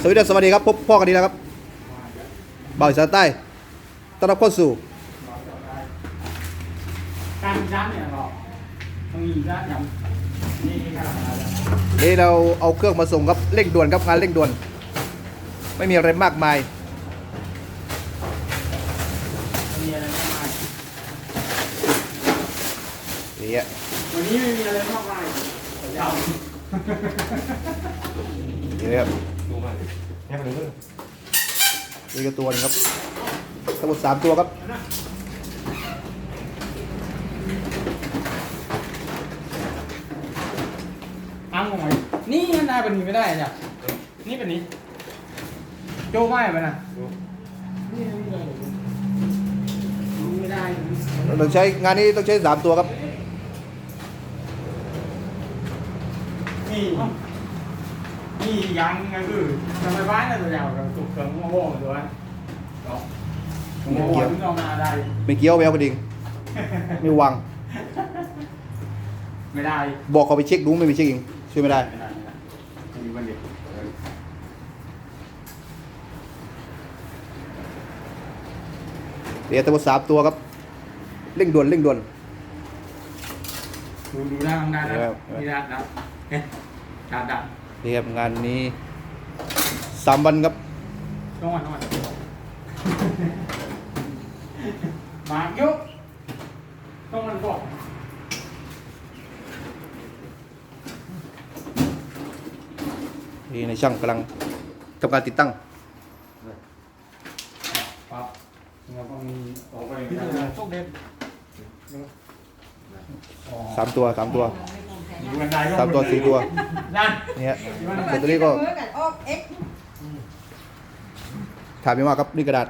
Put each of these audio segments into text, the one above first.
สวัสดีสวัสดีครับพบพ่อกันดีแล้วครับบ่าวอีสานใต้ต้อนรับเข้าสู่การย้ำเนี่ยเราต้องมีย้ำย้ำนี่ขนาดอะไรนี่เราเอาเครื่องมาส่งครับเร่งด่วนครับงานเร่งด่วน ไม่มีอะไรมากมายมีอะไรมากมายนี่ฮะวันนี้ไม่มีอะไรมากมายยาว นี่นะครับดูมาแง่ไปเลยนี่ก็ตัวหนึงครับทั้งหมดสามตัวครับอ้างงงนี่มันได้เป็นนี้ไม่ได้เนี่ยนี่เป็นนี้ โจ้ไม่ไปนะนี่ไม่ได้ต้องใช้งานนี้ต้องใช้สามตัวครับนี่ นี่ยังไงคือทำไมบ้านเนี่ยตัวยาวกับสุกเกินโง่โง่ด้วยโง่โง่ถึงเอามาได้ไม่เกี่ยวแววกระดิ่งไม่วาง ไม่ได้ บอกเขาไปเช็คดูไม่ไปเช็คเองช่วยไม่ได้ไม่ได้ไม่ได้อันนี้มันเด็กเดี๋ยวทั้งหมดสามตัวครับเร่งด่วนเร่งด่วนดูดูได้ทำได้นะครับนี่ได้นะเอ๊ะดับดับ นี่ครับงานนี้สามวันครับต้องวันต้องวันมายุต้องวันก่อนนี่ในช่างกำลังทำการติดตั้งปั๊บแล้วก็มีออกไปโชคเด็ดสามตัวสามตัว ดูกันได้สามตัวสี่ตัวนั่นนี่ฮะส่วนตัวนี้ก็เมื่อกันออกเอ็กซ์ถามไม่ว่าครับนี่กระดาษ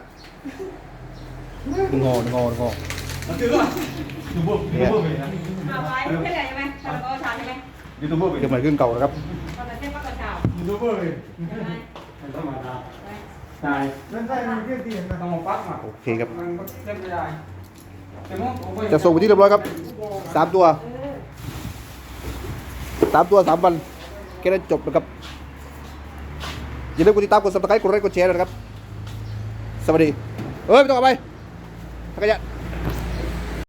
หนึ่งห่อหนึ่งห่อหนึ่งห่อมันคือว่าดูบุ๊บดูบุ๊บเลยนะเอาไว้ไม่ได้ใช่ไหมตอนเราชาใช่ไหมยูทูบเบอร์เครื่องหมายเครื่องเก่านะครับตอนนั้นเส้นปลากระเช้ายูทูบเบอร์เลยใช่ไหมมันธรรมดาใช่นั่นใช่มันเพี้ยนตีนนะต้องมาปั๊บมาโอเคครับมันเล่นไม่ได้แต่ว่าผมก็จะส่งไปที่เรียบร้อยครับสามตัวเออ สามตัวสามวันแค่นั้นจบนะครับ อย่าลืมกดติดตามกดซับสไครต์กดไลค์กดแชร์นะครับ สวัสดี เอ้ย ไม่ต้องเอาไปทักยะ